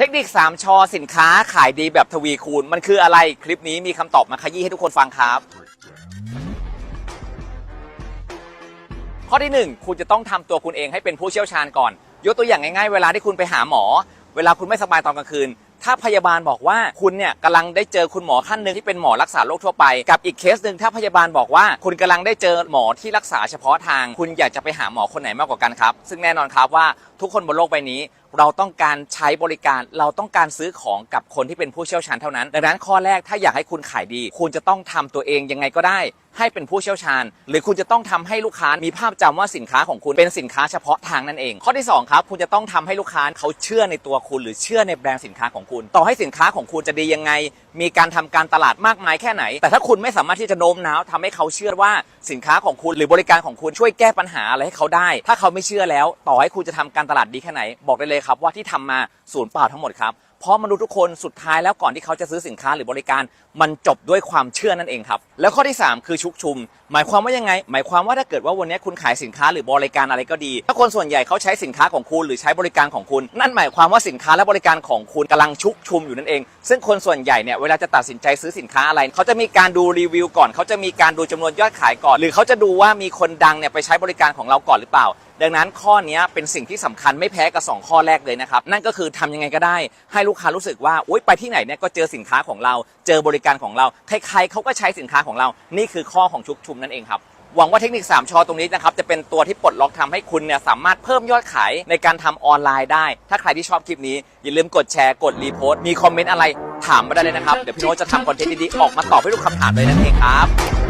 เทคนิค 3 ชอสินค้าขายดีแบบทวีคูณ มันคืออะไรคลิปนี้มีคำตอบมาขยี้ให้ทุกคนฟังครับ ข้อที่ 1 คุณจะต้องทำตัวคุณเองให้เป็นผู้เชี่ยวชาญก่อน ยกตัวอย่างง่ายๆ เวลาที่คุณไปหาหมอ เวลาคุณไม่สบายตอนกลางคืน ถ้าพยาบาลบอกว่าคุณเนี่ยกำลังได้เจอคุณหมอท่านหนึ่งที่เป็นหมอรักษาโรคทั่วไป กับอีกเคสหนึ่งถ้าพยาบาลบอกว่า คุณกำลังได้เจอหมอที่รักษาเฉพาะทาง คุณอยากจะไปหาหมอคนไหนมากกว่ากันครับ ซึ่งแน่นอนครับว่าทุกคนบนโลกใบนี้เราต้องการใช้บริการเราต้องการซื้อของกับคนที่เป็นผู้เชี่ยวชาญเท่านั้น ดังนั้นข้อแรกถ้าอยากให้คุณขายดี คุณจะต้องทำตัวเองยังไงก็ได้ ให้เป็นผู้เชี่ยวชาญ หรือคุณจะต้องทำให้ลูกค้ามีภาพจำว่าสินค้าของคุณเป็นสินค้าเฉพาะทางนั่นเอง ข้อที่สองครับ คุณจะต้องทำให้ลูกค้าเขาเชื่อในตัวคุณ หรือเชื่อในแบรนด์สินค้าของคุณ ต่อให้สินค้าของคุณจะดียังไง มีการทำการตลาดมากมายแค่ไหน แต่ถ้าคุณไม่สามารถที่จะโน้มน้าวทำให้เขาเชื่อว่าสินค้าของคุณ หรือบริการของคุณช่วยแก้ปัญหาอะไรให้เขาได้ ถ้าเขาไม่เชื่อแล้ว ต่อให้คุณจะทำการตลาดดีแค่ไหนบอกได้เลยครับว่าที่ทำมาศูนย์เปล่าทั้งหมดครับเพราะมนุษย์ทุกคนสุดท้ายแล้วก่อนที่เขาจะซื้อสินค้าหรือบริการ มันจบด้วยความเชื่อนั่นเองครับ แล้วข้อที่ 3 คือชุกชุม หมายความว่ายังไง หมายความว่าถ้าเกิดว่าวันนี้คุณขายสินค้าหรือบริการอะไรก็ดี ถ้าคนส่วนใหญ่เขาใช้สินค้าของคุณหรือใช้บริการของคุณ นั่นหมายความว่าสินค้าและบริการของคุณกำลังชุกชุมอยู่นั่นเอง ซึ่งคนส่วนใหญ่เนี่ยเวลาจะตัดสินใจซื้อสินค้าอะไร เขาจะมีการดูรีวิวก่อน เขาจะมีการดูจำนวนยอดขายก่อน หรือเขาจะดูว่ามีคนดังเนี่ยไปใช้บริการของเราก่อนหรือเปล่าดังนั้นข้อนี้เป็นสิ่งที่สำคัญไม่แพ้กับ 2 ข้อแรกเลยนะครับ นั่นก็คือทำยังไงก็ได้ ให้ลูกค้ารู้สึกว่าอุ๊ยไปที่ไหนเนี่ยก็เจอสินค้าของเรา เจอบริการของเรา ใครๆเขาก็ใช้สินค้าของเรา นี่คือข้อของชุกชุมนั่นเองครับหวังว่าเทคนิค 3ชอตรงนี้นะครับจะเป็นตัวที่ปลดล็อกทำให้คุณเนี่ยสามารถเพิ่มยอดขายในการทำออนไลน์ได้ ถ้าใครที่ชอบคลิปนี้ อย่าลืมกดแชร์กดรีโพสต์มีคอมเมนต์อะไรถามมาได้เลยนะครับ เดี๋ยวพี่โน้ตจะทำคอนเทนต์ดีๆออกมาตอบให้ทุกคำถามเลยนั่นเองครับ